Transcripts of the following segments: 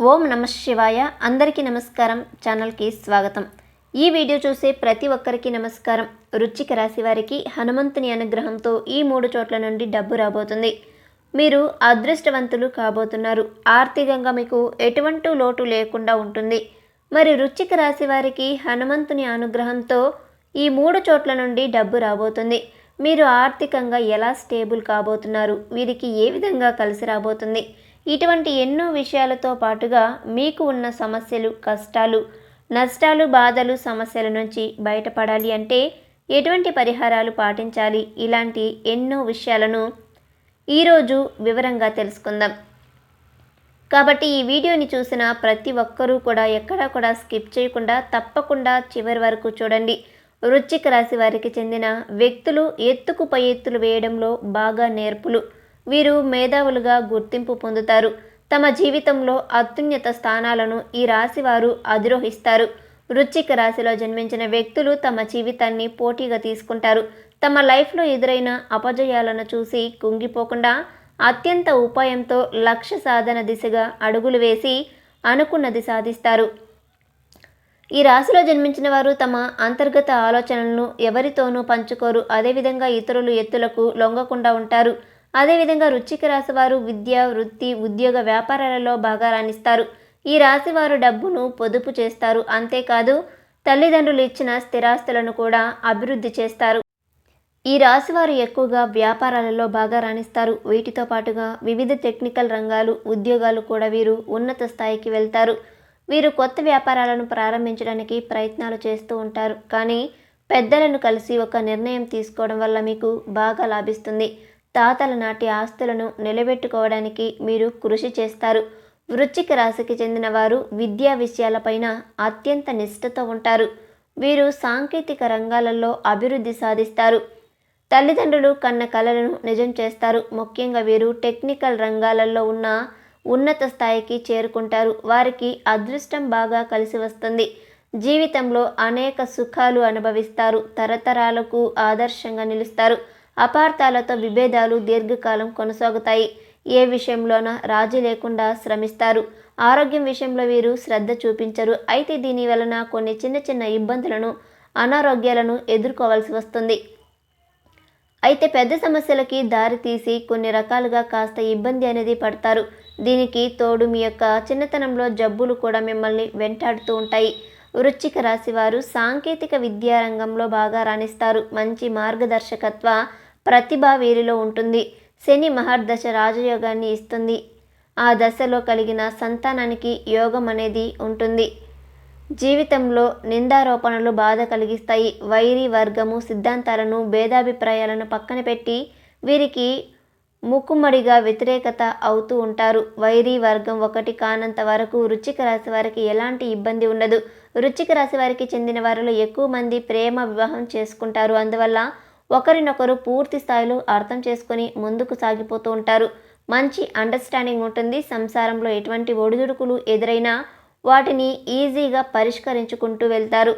ఓం నమ శివాయ. అందరికీ నమస్కారం. ఛానల్కి స్వాగతం. ఈ వీడియో చూసే ప్రతి ఒక్కరికి నమస్కారం. రుచిక రాశి వారికి హనుమంతుని అనుగ్రహంతో ఈ మూడు చోట్ల నుండి డబ్బు రాబోతుంది. మీరు అదృష్టవంతులు కాబోతున్నారు. ఆర్థికంగా మీకు ఎటువంటి లోటు లేకుండా ఉంటుంది. మరి రుచిక రాశి వారికి హనుమంతుని అనుగ్రహంతో ఈ మూడు చోట్ల నుండి డబ్బు రాబోతుంది. మీరు ఆర్థికంగా ఎలా స్టేబుల్ కాబోతున్నారు? వీరికి ఏ విధంగా కలిసి రాబోతుంది? ఇటువంటి ఎన్నో విషయాలతో పాటుగా మీకు ఉన్న సమస్యలు కష్టాలు నష్టాలు బాధలు సమస్యల నుంచి బయటపడాలి అంటే ఎటువంటి పరిహారాలు పాటించాలి? ఇలాంటి ఎన్నో విషయాలను ఈరోజు వివరంగా తెలుసుకుందాం. కాబట్టి ఈ వీడియోని చూసిన ప్రతి ఒక్కరూ కూడా ఎక్కడా కూడా స్కిప్ చేయకుండా తప్పకుండా చివరి వరకు చూడండి. వృశ్చిక రాశి వారికి చెందిన వ్యక్తులు ఎత్తుకు పై ఎత్తులు వేయడంలో బాగా నేర్పులు. వీరు మేధావులుగా గుర్తింపు పొందుతారు. తమ జీవితంలో అత్యున్నత స్థానాలను ఈ రాశి వారు అధిరోహిస్తారు. వృశ్చిక రాశిలో జన్మించిన వ్యక్తులు తమ జీవితాన్ని పోటీగా తీసుకుంటారు. తమ లైఫ్లో ఎదురైన అపజయాలను చూసి కుంగిపోకుండా అత్యంత ఉపాయంతో లక్ష్య సాధన దిశగా అడుగులు వేసి అనుకున్నది సాధిస్తారు. ఈ రాశిలో జన్మించిన వారు తమ అంతర్గత ఆలోచనలను ఎవరితోనూ పంచుకోరు. అదేవిధంగా ఇతరులు ఎత్తులకు లొంగకుండా ఉంటారు. అదేవిధంగా వృచ్చిక రాశి వారు విద్య వృత్తి ఉద్యోగ వ్యాపారాలలో బాగా రాణిస్తారు. ఈ రాశి వారు డబ్బును పొదుపు చేస్తారు. అంతేకాదు తల్లిదండ్రులు ఇచ్చిన స్థిరాస్తులను కూడా అభివృద్ధి చేస్తారు. ఈ రాశి వారు ఎక్కువగా వ్యాపారాలలో బాగా రాణిస్తారు. వీటితో పాటుగా వివిధ టెక్నికల్ రంగాలు ఉద్యోగాలు కూడా వీరు ఉన్నత స్థాయికి వెళ్తారు. వీరు కొత్త వ్యాపారాలను ప్రారంభించడానికి ప్రయత్నాలు చేస్తూ ఉంటారు. కానీ పెద్దలను కలిసి ఒక నిర్ణయం తీసుకోవడం వల్ల మీకు బాగా లాభిస్తుంది. తాతల నాటి ఆస్తులను నిలబెట్టుకోవడానికి మీరు కృషి చేస్తారు. వృశ్చిక రాశికి చెందిన వారు విద్యా విషయాలపైన అత్యంత నిష్ఠతో ఉంటారు. వీరు సాంకేతిక రంగాలలో అభివృద్ధి సాధిస్తారు. తల్లిదండ్రులు కన్న కళలను నిజం చేస్తారు. ముఖ్యంగా వీరు టెక్నికల్ రంగాలలో ఉన్న ఉన్నత స్థాయికి చేరుకుంటారు. వారికి అదృష్టం బాగా కలిసి వస్తుంది. జీవితంలో అనేక సుఖాలు అనుభవిస్తారు. తరతరాలకు ఆదర్శంగా నిలుస్తారు. అపార్థాలతో విభేదాలు దీర్ఘకాలం కొనసాగుతాయి. ఏ విషయంలోన రాజీ లేకుండా శ్రమిస్తారు. ఆరోగ్యం విషయంలో వీరు శ్రద్ధ చూపించరు. అయితే దీని వలన కొన్ని చిన్న చిన్న ఇబ్బందులను అనారోగ్యాలను ఎదుర్కోవాల్సి వస్తుంది. అయితే పెద్ద సమస్యలకి దారి తీసి కొన్ని రకాలుగా కాస్త ఇబ్బంది అనేది పడతారు. దీనికి తోడు మీ యొక్క చిన్నతనంలో జబ్బులు కూడా మిమ్మల్ని వెంటాడుతూ ఉంటాయి. వృశ్చిక రాశి వారు సాంకేతిక విద్యారంగంలో బాగా రాణిస్తారు. మంచి మార్గదర్శకత్వ ప్రతిభ వీరిలో ఉంటుంది. శని మహర్దశ రాజయోగాన్ని ఇస్తుంది. ఆ దశలో కలిగిన సంతానానికి యోగం అనేది ఉంటుంది. జీవితంలో నిందారోపణలు బాధ కలిగిస్తాయి. వైరి వర్గము సిద్ధాంతాలను భేదాభిప్రాయాలను పక్కన పెట్టి వీరికి ముక్కుమడిగా వ్యతిరేకత అవుతూ ఉంటారు. వైరి వర్గం ఒకటి కానంత వరకు రుచిక రాశి వారికి ఎలాంటి ఇబ్బంది ఉండదు. రుచిక రాశి వారికి చెందిన వారిలో ఎక్కువ మంది ప్రేమ వివాహం చేసుకుంటారు. అందువల్ల ఒకరినొకరు పూర్తి స్థాయిలో అర్థం చేసుకొని ముందుకు సాగిపోతూ ఉంటారు. మంచి అండర్స్టాండింగ్ ఉంటుంది. సంసారంలో ఎటువంటి ఒడిదుడుకులు ఎదురైనా వాటిని ఈజీగా పరిష్కరించుకుంటూ వెళ్తారు.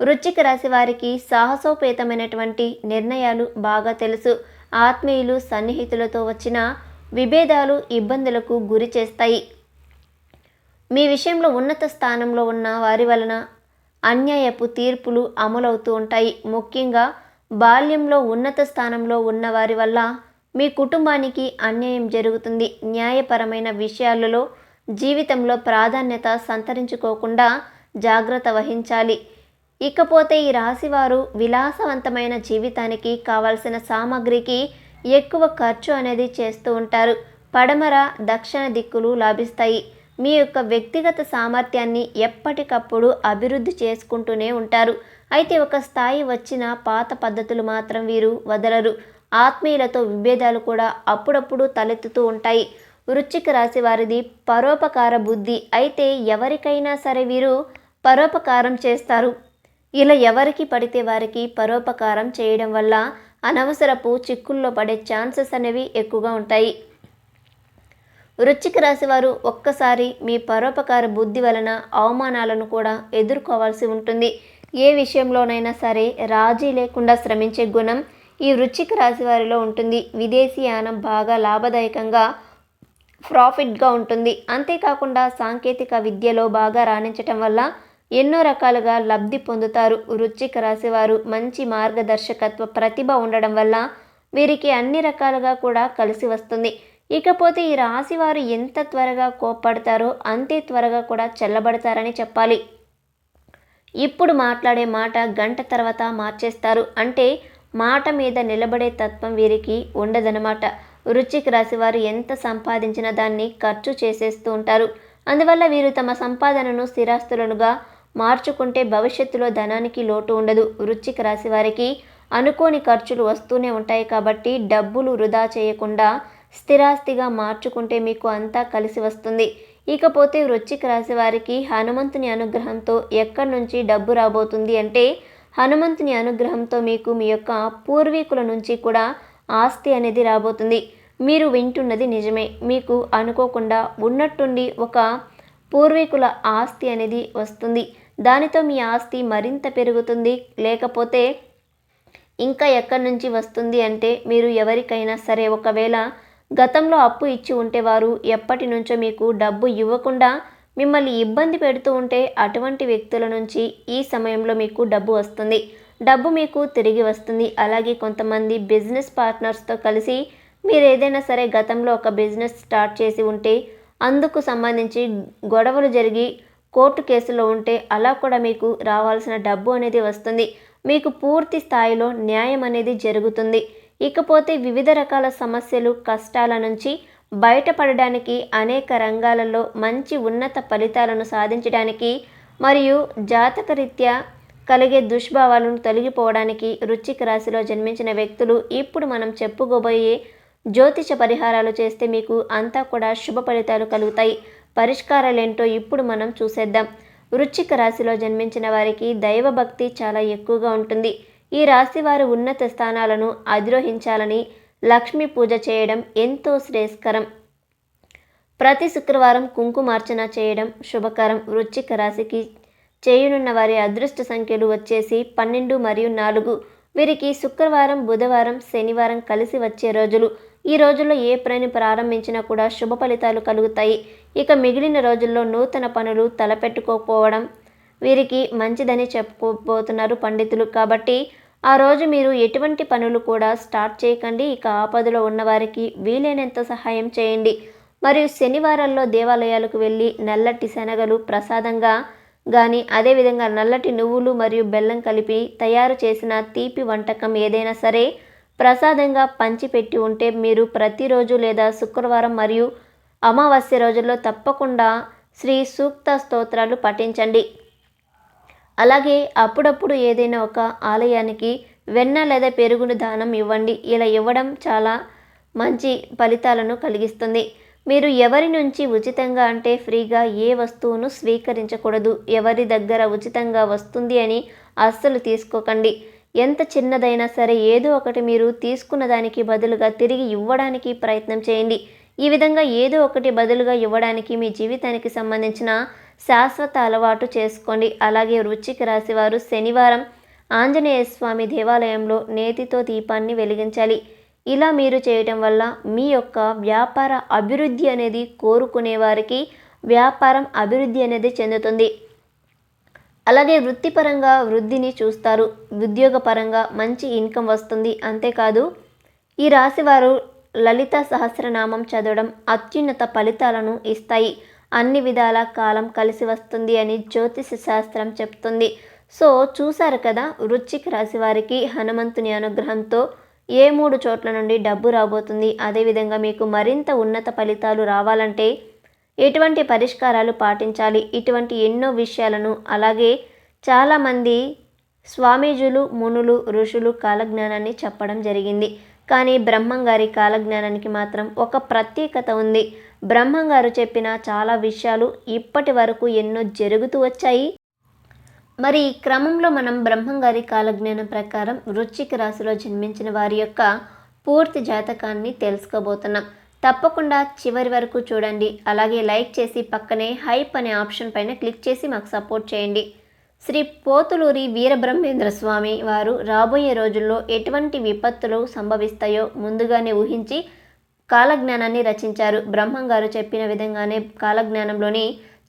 వృచ్చిక రాశి వారికి సాహసోపేతమైనటువంటి నిర్ణయాలు బాగా తెలుసు. ఆత్మీయులు సన్నిహితులతో వచ్చిన విభేదాలు ఇబ్బందులకు గురి చేస్తాయి. మీ విషయంలో ఉన్నత స్థానంలో ఉన్న వారి వలన అన్యాయపు తీర్పులు అమలవుతూ ఉంటాయి. ముఖ్యంగా బాల్యంలో ఉన్నత స్థానంలో ఉన్నవారి వల్ల మీ కుటుంబానికి అన్యాయం జరుగుతుంది. న్యాయపరమైన విషయాలలో జీవితంలో ప్రాధాన్యత సంతరించుకోకుండా జాగ్రత్త వహించాలి. ఇకపోతే ఈ రాశివారు విలాసవంతమైన జీవితానికి కావాల్సిన సామాగ్రికి ఎక్కువ ఖర్చు అనేది చేస్తూ ఉంటారు. పడమర దక్షిణ దిక్కులు లాభిస్తాయి. మీ యొక్క వ్యక్తిగత సామర్థ్యాన్ని ఎప్పటికప్పుడు అభివృద్ధి చేసుకుంటూనే ఉంటారు. అయితే ఒక స్థాయి వచ్చిన పాత పద్ధతులు మాత్రం వీరు వదలరు. ఆత్మీయులతో విభేదాలు కూడా అప్పుడప్పుడు తలెత్తుతూ ఉంటాయి. వృశ్చిక రాశి వారిది పరోపకార బుద్ధి. అయితే ఎవరికైనా సరే వీరు పరోపకారం చేస్తారు. ఇలా ఎవరికి పడితే వారికి పరోపకారం చేయడం వల్ల అనవసరపు చిక్కుల్లో పడే ఛాన్సెస్ అనేవి ఎక్కువగా ఉంటాయి. వృశ్చిక రాశి వారు ఒక్కసారి మీ పరోపకార బుద్ధి వలన అవమానాలను కూడా ఎదుర్కోవాల్సి ఉంటుంది. ఏ విషయంలోనైనా సరే రాజీ లేకుండా శ్రమించే గుణం ఈ వృచ్చిక రాశి వారిలో ఉంటుంది. విదేశీయానం బాగా లాభదాయకంగా ప్రాఫిట్గా ఉంటుంది. అంతేకాకుండా సాంకేతిక విద్యలో బాగా రాణించటం వల్ల ఎన్నో రకాలుగా లబ్ధి పొందుతారు. వృచ్చిక రాశి వారు మంచి మార్గదర్శకత్వ ప్రతిభ ఉండడం వల్ల వీరికి అన్ని రకాలుగా కూడా కలిసి వస్తుంది. ఇకపోతే ఈ రాశి వారు ఎంత త్వరగా కోప్పడతారో అంతే త్వరగా కూడా చల్లబడతారని చెప్పాలి. ఇప్పుడు మాట్లాడే మాట గంట తర్వాత మార్చేస్తారు. అంటే మాట మీద నిలబడే తత్వం వీరికి ఉండదన్నమాట. రుచికి రాశి వారు ఎంత సంపాదించిన దాన్ని ఖర్చు చేసేస్తూ ఉంటారు. అందువల్ల వీరు తమ సంపాదనను స్థిరాస్తులనుగా మార్చుకుంటే భవిష్యత్తులో ధనానికి లోటు ఉండదు. రుచికి రాశి వారికి అనుకోని ఖర్చులు వస్తూనే ఉంటాయి కాబట్టి డబ్బులు వృధా చేయకుండా స్థిరాస్తిగా మార్చుకుంటే మీకు అంతా కలిసి వస్తుంది. ఇకపోతే వృశ్చిక రాశి వారికి హనుమంతుని అనుగ్రహంతో ఎక్కడి నుంచి డబ్బు రాబోతుంది అంటే హనుమంతుని అనుగ్రహంతో మీకు మీ యొక్క పూర్వీకుల నుంచి కూడా ఆస్తి అనేది రాబోతుంది. మీరు వింటున్నది నిజమే. మీకు అనుకోకుండా ఉన్నట్టుండి ఒక పూర్వీకుల ఆస్తి అనేది వస్తుంది. దానితో మీ ఆస్తి మరింత పెరుగుతుంది. లేకపోతే ఇంకా ఎక్కడి నుంచి వస్తుంది అంటే మీరు ఎవరికైనా సరే ఒకవేళ గతంలో అప్పు ఇచ్చి ఉంటే వారు ఎప్పటి నుంచో మీకు డబ్బు ఇవ్వకుండా మిమ్మల్ని ఇబ్బంది పెడుతూ ఉంటే అటువంటి వ్యక్తుల నుంచి ఈ సమయంలో మీకు డబ్బు వస్తుంది. డబ్బు మీకు తిరిగి వస్తుంది. అలాగే కొంతమంది బిజినెస్ పార్ట్నర్స్తో కలిసి మీరు ఏదైనా సరే గతంలో ఒక బిజినెస్ స్టార్ట్ చేసి ఉంటే అందుకు సంబంధించి గొడవలు జరిగి కోర్టు కేసులో ఉంటే అలా కూడా మీకు రావాల్సిన డబ్బు అనేది వస్తుంది. మీకు పూర్తి స్థాయిలో న్యాయం అనేది జరుగుతుంది. ఇకపోతే వివిధ రకాల సమస్యలు కష్టాల నుంచి బయటపడడానికి అనేక రంగాలలో మంచి ఉన్నత ఫలితాలను సాధించడానికి మరియు జాతకరీత్యా కలిగే దుష్భావాలను తొలగిపోవడానికి రుచిక రాశిలో జన్మించిన వ్యక్తులు ఇప్పుడు మనం చెప్పుకోబోయే జ్యోతిష పరిహారాలు చేస్తే మీకు అంతా కూడా శుభ ఫలితాలు కలుగుతాయి. పరిష్కారాలేంటో ఇప్పుడు మనం చూసేద్దాం. వృచ్చిక రాశిలో జన్మించిన వారికి దైవభక్తి చాలా ఎక్కువగా ఉంటుంది. ఈ రాశి వారు ఉన్నత స్థానాలను అధిరోహించాలని లక్ష్మీ పూజ చేయడం ఎంతో శ్రేయస్కరం. ప్రతి శుక్రవారం కుంకుమార్చన చేయడం శుభకరం. వృశ్చిక రాశికి చేయనున్న వారి అదృష్ట సంఖ్యలు వచ్చేసి పన్నెండు మరియు నాలుగు. వీరికి శుక్రవారం బుధవారం శనివారం కలిసి వచ్చే రోజులు. ఈ రోజుల్లో ఏ పని ప్రారంభించినా కూడా శుభ ఫలితాలు కలుగుతాయి. ఇక మిగిలిన రోజుల్లో నూతన పనులు తలపెట్టుకోకపోవడం వీరికి మంచిదని చెప్పుకోబోతున్నారు పండితులు. కాబట్టి ఆ రోజు మీరు ఎటువంటి పనులు కూడా స్టార్ట్ చేయకండి. ఇక ఆపదలో ఉన్నవారికి వీలైనంత సహాయం చేయండి. మరియు శనివారాల్లో దేవాలయాలకు వెళ్ళి నల్లటి శనగలు ప్రసాదంగా కానీ అదేవిధంగా నల్లటి నువ్వులు మరియు బెల్లం కలిపి తయారు చేసిన తీపి వంటకం ఏదైనా సరే ప్రసాదంగా పంచిపెట్టి ఉంటే మీరు ప్రతిరోజు లేదా శుక్రవారం మరియు అమావాస్య రోజుల్లో తప్పకుండా శ్రీ సూక్త స్తోత్రాలు పఠించండి. అలాగే అప్పుడప్పుడు ఏదైనా ఒక ఆలయానికి వెన్న లేదా పెరుగును దానం ఇవ్వండి. ఇలా ఇవ్వడం చాలా మంచి ఫలితాలను కలిగిస్తుంది. మీరు ఎవరి నుంచి ఉచితంగా అంటే ఫ్రీగా ఏ వస్తువును స్వీకరించకూడదు. ఎవరి దగ్గర ఉచితంగా వస్తుంది అని అస్సలు తీసుకోకండి. ఎంత చిన్నదైనా సరే ఏదో ఒకటి మీరు తీసుకున్న దానికి బదులుగా తిరిగి ఇవ్వడానికి ప్రయత్నం చేయండి. ఈ విధంగా ఏదో ఒకటి బదులుగా ఇవ్వడానికి మీ జీవితానికి సంబంధించిన శాశ్వత అలవాటు చేసుకోండి. అలాగే వృచ్చిక రాశి వారు శనివారం ఆంజనేయ స్వామి దేవాలయంలో నేతితో దీపాన్ని వెలిగించాలి. ఇలా మీరు చేయటం వల్ల మీ యొక్క వ్యాపార అభివృద్ధి అనేది కోరుకునే వారికి వ్యాపారం అభివృద్ధి అనేది చెందుతుంది. అలాగే వృత్తిపరంగా వృద్ధిని చూస్తారు. ఉద్యోగపరంగా మంచి ఇన్కమ్ వస్తుంది. అంతేకాదు ఈ రాశివారు లలిత సహస్రనామం చదవడం అత్యున్నత ఫలితాలను ఇస్తాయి. అన్ని విధాల కాలం కలిసి వస్తుంది అని జ్యోతిష శాస్త్రం చెప్తుంది. సో చూశారు కదా వృశ్చిక రాశి వారికి హనుమంతుని అనుగ్రహంతో ఏ మూడు చోట్ల నుండి డబ్బు రాబోతుంది? అదేవిధంగా మీకు మరింత ఉన్నత ఫలితాలు రావాలంటే ఎటువంటి పరిష్కారాలు పాటించాలి? ఇటువంటి ఎన్నో విషయాలను అలాగే చాలామంది స్వామీజులు మునులు ఋషులు కాలజ్ఞానాన్ని చెప్పడం జరిగింది. కానీ బ్రహ్మం గారి కాలజ్ఞానానికి మాత్రం ఒక ప్రత్యేకత ఉంది. బ్రహ్మంగారు చెప్పిన చాలా విషయాలు ఇప్పటి వరకు ఎన్నో జరుగుతూ వచ్చాయి. మరి ఈ క్రమంలో మనం బ్రహ్మంగారి కాలజ్ఞానం ప్రకారం వృశ్చిక రాశిలో జన్మించిన వారి యొక్క పూర్తి జాతకాన్ని తెలుసుకోబోతున్నాం. తప్పకుండా చివరి వరకు చూడండి. అలాగే లైక్ చేసి పక్కనే హైప్ అనే ఆప్షన్ పైన క్లిక్ చేసి మాకు సపోర్ట్ చేయండి. శ్రీ పోతులూరి వీరబ్రహ్మేంద్ర స్వామి వారు రాబోయే రోజుల్లో ఎటువంటి విపత్తులు సంభవిస్తాయో ముందుగానే ఊహించి కాలజ్ఞానాన్ని రచించారు. బ్రహ్మంగారు చెప్పిన విధంగానే కాలజ్ఞానంలోని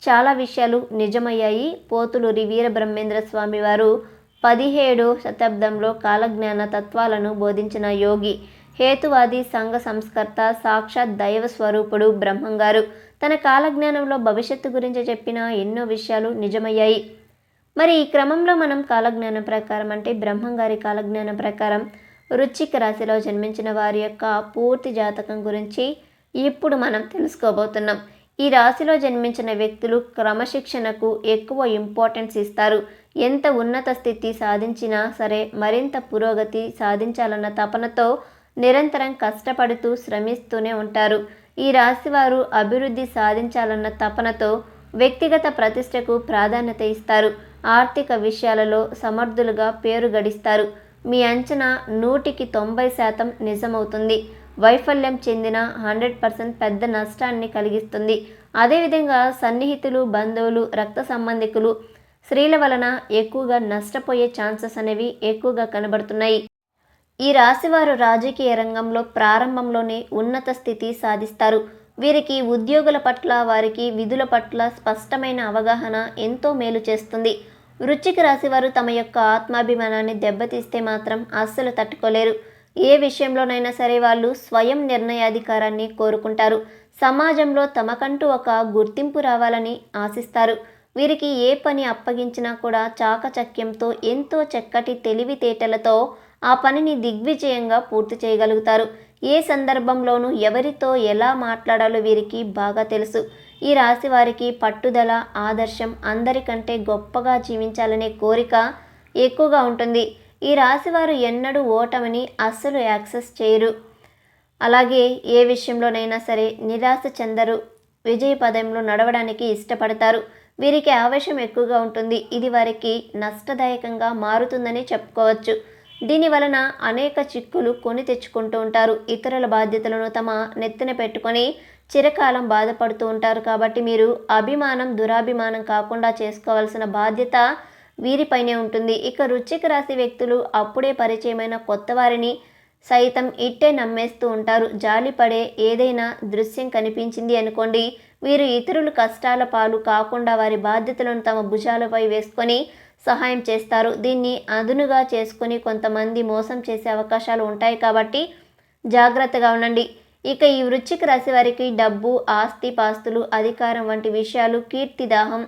చాలా విషయాలు నిజమయ్యాయి. పోతులూరి వీరబ్రహ్మేంద్ర స్వామి వారు పదిహేడో శతాబ్దంలో కాలజ్ఞాన తత్వాలను బోధించిన యోగి హేతువాది సంఘ సంస్కర్త సాక్షాత్ దైవ స్వరూపుడు బ్రహ్మంగారు. తన కాలజ్ఞానంలో భవిష్యత్తు గురించి చెప్పిన ఎన్నో విషయాలు నిజమయ్యాయి. మరి ఈ క్రమంలో మనం కాలజ్ఞానం ప్రకారం అంటే బ్రహ్మంగారి కాలజ్ఞానం ప్రకారం వృశ్చిక రాశిలో జన్మించిన వారి యొక్క పూర్తి జాతకం గురించి ఇప్పుడు మనం తెలుసుకోబోతున్నాం. ఈ రాశిలో జన్మించిన వ్యక్తులు క్రమశిక్షణకు ఎక్కువ ఇంపార్టెన్స్ ఇస్తారు. ఎంత ఉన్నత స్థితి సాధించినా సరే మరింత పురోగతి సాధించాలన్న తపనతో నిరంతరం కష్టపడుతూ శ్రమిస్తూనే ఉంటారు. ఈ రాశివారు అభివృద్ధి సాధించాలన్న తపనతో వ్యక్తిగత ప్రతిష్టకు ప్రాధాన్యత ఇస్తారు. ఆర్థిక విషయాలలో సమర్థులుగా పేరు గడిస్తారు. మీ అంచనా నూటికి తొంభై శాతం నిజమవుతుంది. వైఫల్యం చెందిన హండ్రెడ్ పర్సెంట్ పెద్ద నష్టాన్ని కలిగిస్తుంది. అదేవిధంగా సన్నిహితులు బంధువులు రక్త సంబంధికులు స్త్రీల వలన ఎక్కువగా నష్టపోయే ఛాన్సెస్ అనేవి ఎక్కువగా కనబడుతున్నాయి. ఈ రాశివారు రాజకీయ రంగంలో ప్రారంభంలోనే ఉన్నత స్థితి సాధిస్తారు. వీరికి ఉద్యోగుల పట్ల వారికి విధుల పట్ల స్పష్టమైన అవగాహన ఎంతో మేలు చేస్తుంది. వృశ్చిక రాశివారు తమ యొక్క ఆత్మాభిమానాన్ని దెబ్బతీస్తే మాత్రం అస్సలు తట్టుకోలేరు. ఏ విషయంలోనైనా సరే వాళ్ళు స్వయం నిర్ణయాధికారాన్ని కోరుకుంటారు. సమాజంలో తమకంటూ ఒక గుర్తింపు రావాలని ఆశిస్తారు. వీరికి ఏ పని అప్పగించినా కూడా చాకచక్యంతో ఎంతో చక్కటి తెలివితేటలతో ఆ పనిని దిగ్విజయంగా పూర్తి చేయగలుగుతారు. ఏ సందర్భంలోనూ ఎవరితో ఎలా మాట్లాడాలో వీరికి బాగా తెలుసు. ఈ రాశి వారికి పట్టుదల ఆదర్శం అందరికంటే గొప్పగా జీవించాలనే కోరిక ఎక్కువగా ఉంటుంది. ఈ రాశి వారు ఎన్నడూ ఓటమిని అస్సలు యాక్సెస్ చేయరు. అలాగే ఏ విషయంలోనైనా సరే నిరాశ చెందరు. విజయ పదంలో నడవడానికి ఇష్టపడతారు. వీరికి ఆవేశం ఎక్కువగా ఉంటుంది. ఇది వారికి నష్టదాయకంగా మారుతుందని చెప్పుకోవచ్చు. దీని వలన అనేక చిక్కులు కొని తెచ్చుకుంటూ ఉంటారు. ఇతరుల బాధ్యతలను తమ నెత్తిన పెట్టుకొని చిరకాలం బాధపడుతూ ఉంటారు కాబట్టి మీరు అభిమానం దురాభిమానం కాకుండా చేసుకోవాల్సిన బాధ్యత వీరిపైనే ఉంటుంది. ఇక రుచిక రాశి వ్యక్తులు అప్పుడే పరిచయమైన కొత్త వారిని సైతం ఇట్టే నమ్మేస్తూ ఉంటారు. జాలిపడే ఏదైనా దృశ్యం కనిపించింది అనుకోండి వీరు ఇతరులు కష్టాల పాలు కాకుండా వారి బాధ్యతలను తమ భుజాలపై వేసుకొని సహాయం చేస్తారు. దీన్ని అదునుగా చేసుకొని కొంతమంది మోసం చేసే అవకాశాలు ఉంటాయి కాబట్టి జాగ్రత్తగా ఉండండి. ఇక ఈ వృశ్చిక రాశి వారికి డబ్బు ఆస్తి పాస్తులు అధికారం వంటి విషయాలు కీర్తిదాహం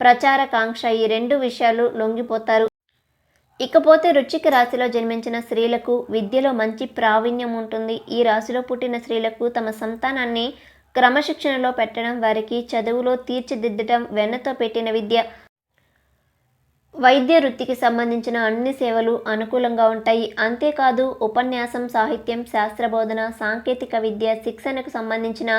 ప్రచారకాంక్ష ఈ రెండు విషయాలు లొంగిపోతారు. ఇకపోతే రుచిక రాశిలో జన్మించిన స్త్రీలకు విద్యలో మంచి ప్రావీణ్యం ఉంటుంది. ఈ రాశిలో పుట్టిన స్త్రీలకు తమ సంతానాన్ని క్రమశిక్షణలో పెట్టడం వారికి చదువులో తీర్చిదిద్దడం వెన్నతో పెట్టిన విద్య వైద్య వృత్తికి సంబంధించిన అన్ని సేవలు అనుకూలంగా ఉంటాయి. అంతేకాదు ఉపన్యాసం సాహిత్యం శాస్త్రబోధన సాంకేతిక విద్య శిక్షణకు సంబంధించిన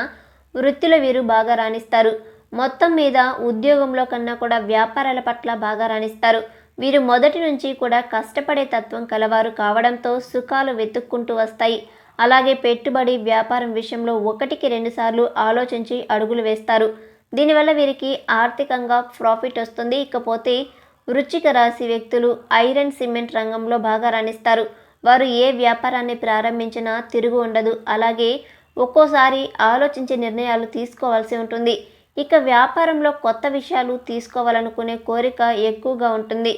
వృత్తుల వీరు బాగా రాణిస్తారు. మొత్తం మీద ఉద్యోగంలో కన్నా కూడా వ్యాపారాల పట్ల బాగా రాణిస్తారు. వీరు మొదటి నుంచి కూడా కష్టపడే తత్వం కలవారు కావడంతో సుఖాలు వెతుక్కుంటూ వస్తాయి. అలాగే పెట్టుబడి వ్యాపారం విషయంలో ఒకటికి రెండుసార్లు ఆలోచించి అడుగులు వేస్తారు. దీనివల్ల వీరికి ఆర్థికంగా ప్రాఫిట్ వస్తుంది. ఇకపోతే వృచ్చిక రాశి వ్యక్తులు ఐరన్ సిమెంట్ రంగంలో బాగా రాణిస్తారు. వారు ఏ వ్యాపారాన్ని ప్రారంభించినా తిరుగు ఉండదు. అలాగే ఒక్కోసారి ఆలోచించే నిర్ణయాలు తీసుకోవాల్సి ఉంటుంది. ఇక వ్యాపారంలో కొత్త విషయాలు తీసుకోవాలనుకునే కోరిక ఎక్కువగా ఉంటుంది.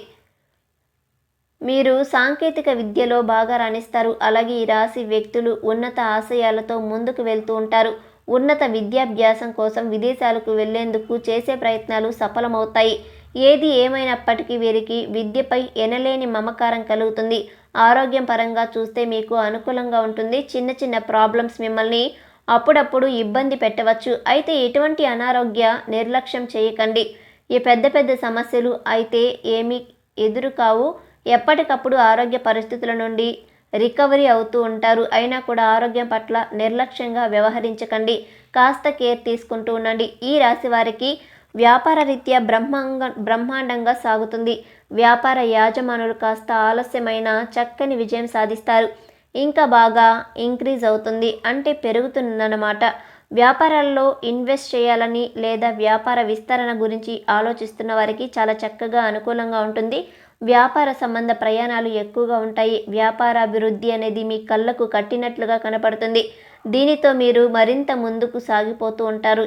మీరు సాంకేతిక విద్యలో బాగా రాణిస్తారు. అలాగే ఈ రాశి వ్యక్తులు ఉన్నత ఆశయాలతో ముందుకు వెళ్తూ ఉంటారు. ఉన్నత విద్యాభ్యాసం కోసం విదేశాలకు వెళ్ళేందుకు చేసే ప్రయత్నాలు సఫలమవుతాయి. ఏది ఏమైనప్పటికీ వీరికి విద్యపై ఎనలేని మమకారం కలుగుతుంది. ఆరోగ్యం పరంగా చూస్తే మీకు అనుకూలంగా ఉంటుంది. చిన్న చిన్న ప్రాబ్లమ్స్ మిమ్మల్ని అప్పుడప్పుడు ఇబ్బంది పెట్టవచ్చు. అయితే ఎటువంటి అనారోగ్య నిర్లక్ష్యం చేయకండి. ఈ పెద్ద పెద్ద సమస్యలు అయితే ఏమీ ఎదురు కావు ఎప్పటికప్పుడు ఆరోగ్య పరిస్థితుల నుండి రికవరీ అవుతూ ఉంటారు. అయినా కూడా ఆరోగ్యం పట్ల నిర్లక్ష్యంగా వ్యవహరించకండి. కాస్త కేర్ తీసుకుంటూ ఉండండి. ఈ రాశి వారికి వ్యాపార రీత్యా బ్రహ్మాంగ బ్రహ్మాండంగా సాగుతుంది. వ్యాపార యాజమానులు కాస్త ఆలస్యమైన చక్కని విజయం సాధిస్తారు. ఇంకా బాగా ఇంక్రీజ్ అవుతుంది. అంటే పెరుగుతుందన్నమాట. వ్యాపారాల్లో ఇన్వెస్ట్ చేయాలని లేదా వ్యాపార విస్తరణ గురించి ఆలోచిస్తున్న వారికి చాలా చక్కగా అనుకూలంగా ఉంటుంది. వ్యాపార సంబంధ ప్రయాణాలు ఎక్కువగా ఉంటాయి. వ్యాపార అభివృద్ధి అనేది మీ కళ్ళకు కట్టినట్లుగా కనపడుతుంది. దీనితో మీరు మరింత ముందుకు సాగిపోతూ ఉంటారు.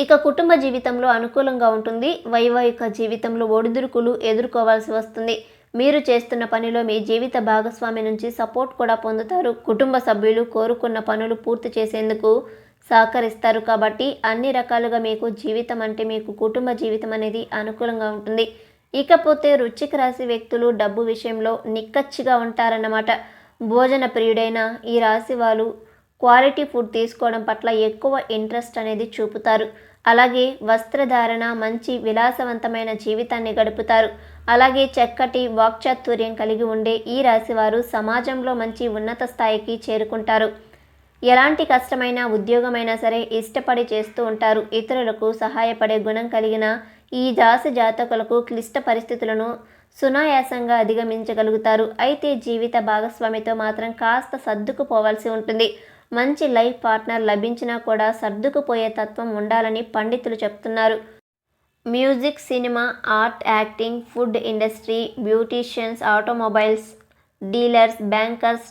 ఇక కుటుంబ జీవితంలో అనుకూలంగా ఉంటుంది. వైవాహిక జీవితంలో ఒడిదుడుకులు ఎదుర్కోవాల్సి వస్తుంది. మీరు చేస్తున్న పనిలో మీ జీవిత భాగస్వామి నుంచి సపోర్ట్ కూడా పొందుతారు. కుటుంబ సభ్యులు కోరుకున్న పనులు పూర్తి చేసేందుకు సహకరిస్తారు కాబట్టి అన్ని రకాలుగా మీకు జీవితం అంటే మీకు కుటుంబ జీవితం అనేది అనుకూలంగా ఉంటుంది. ఇకపోతే రుచిక రాశి వ్యక్తులు డబ్బు విషయంలో నిక్కచ్చిగా ఉంటారన్నమాట. భోజన ప్రియుడైన ఈ రాశి వాళ్ళు క్వాలిటీ ఫుడ్ తీసుకోవడం పట్ల ఎక్కువ ఇంట్రెస్ట్ అనేది చూపుతారు. అలాగే వస్త్రధారణ మంచి విలాసవంతమైన జీవితాన్ని గడుపుతారు. అలాగే చక్కటి వాక్చాతుర్యం కలిగి ఉండే ఈ రాశివారు సమాజంలో మంచి ఉన్నత స్థాయికి చేరుకుంటారు. ఎలాంటి కష్టమైన ఉద్యోగమైనా సరే ఇష్టపడి చేస్తూ ఉంటారు. ఇతరులకు సహాయపడే గుణం కలిగిన ఈ రాశి జాతకులకు క్లిష్ట పరిస్థితులను సునాయాసంగా అధిగమించగలుగుతారు. అయితే జీవిత భాగస్వామితో మాత్రం కాస్త సర్దుకుపోవాల్సి ఉంటుంది. మంచి లైఫ్ పార్ట్నర్ లభించినా కూడా సర్దుకుపోయే తత్వం ఉండాలని పండితులు చెప్తున్నారు. Music cinema art acting food industry beauticians automobiles dealers bankers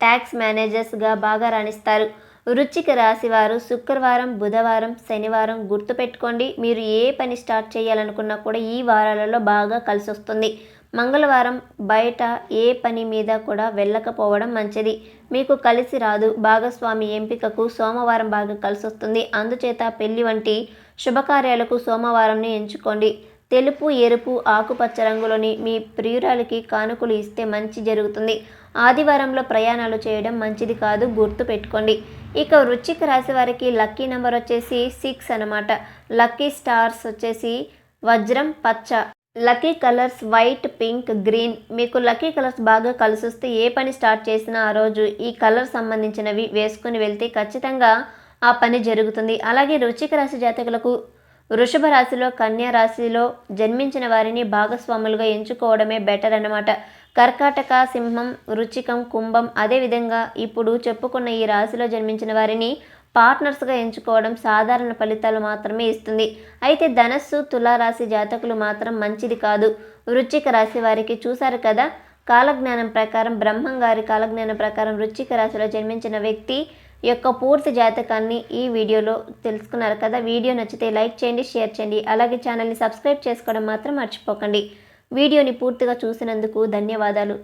tax మేనేజర్స్గా బాగా రాణిస్తారు. వృచ్చిక రాశివారు శుక్రవారం బుధవారం శనివారం గుర్తుపెట్టుకోండి. మీరు ఏ పని స్టార్ట్ చేయాలనుకున్నా కూడా ఈ వారాలలో బాగా కలిసి వస్తుంది మంగళవారం బయట ఏ పని మీద కూడా వెళ్ళకపోవడం మంచిది. మీకు కలిసి రాదు. భాగస్వామి ఎంపికకు సోమవారం బాగా కలిసి వస్తుంది అందుచేత పెళ్ళి వంటి శుభకార్యాలకు సోమవారంని ఎంచుకోండి. తెలుపు ఎరుపు ఆకుపచ్చ రంగులోని మీ ప్రియురాలకి కానుకలు ఇస్తే మంచి జరుగుతుంది. ఆదివారంలో ప్రయాణాలు చేయడం మంచిది కాదు. గుర్తు పెట్టుకోండి. ఇక వృశ్చిక రాశి వారికి లక్కీ నెంబర్ వచ్చేసి సిక్స్ అనమాట లక్కీ స్టార్స్ వచ్చేసి వజ్రం పచ్చ. Lucky colours white pink green. మీకు లక్కీ కలర్స్ బాగా కలిసిస్తే ఏ పని స్టార్ట్ చేసినా ఆ రోజు ఈ కలర్ సంబంధించినవి వేసుకుని వెళ్తే ఖచ్చితంగా ఆ పని జరుగుతుంది. అలాగే రుచిక రాశి జాతకులకు వృషభ రాశిలో కన్యా రాశిలో జన్మించిన వారిని భాగస్వాములుగా ఎంచుకోవడమే బెటర్ అన్నమాట. కర్కాటక సింహం రుచికం కుంభం అదేవిధంగా ఇప్పుడు చెప్పుకున్న ఈ రాశిలో జన్మించిన వారిని పార్ట్నర్స్గా ఎంచుకోవడం సాధారణ ఫలితాలు మాత్రమే ఇస్తుంది. అయితే ధనస్సు తులారాశి జాతకులు మాత్రం మంచిది కాదు. వృచ్చిక రాశి వారికి చూశారు కదా? కాలజ్ఞానం ప్రకారం బ్రహ్మం గారి కాలజ్ఞానం ప్రకారం వృచ్చిక రాశిలో జన్మించిన వ్యక్తి యొక్క పూర్తి జాతకాన్ని ఈ వీడియోలో తెలుసుకున్నారు కదా? వీడియో నచ్చితే లైక్ చేయండి షేర్ చేయండి. అలాగే ఛానల్ని సబ్స్క్రైబ్ చేసుకోవడం మాత్రం మర్చిపోకండి. వీడియోని పూర్తిగా చూసినందుకు ధన్యవాదాలు.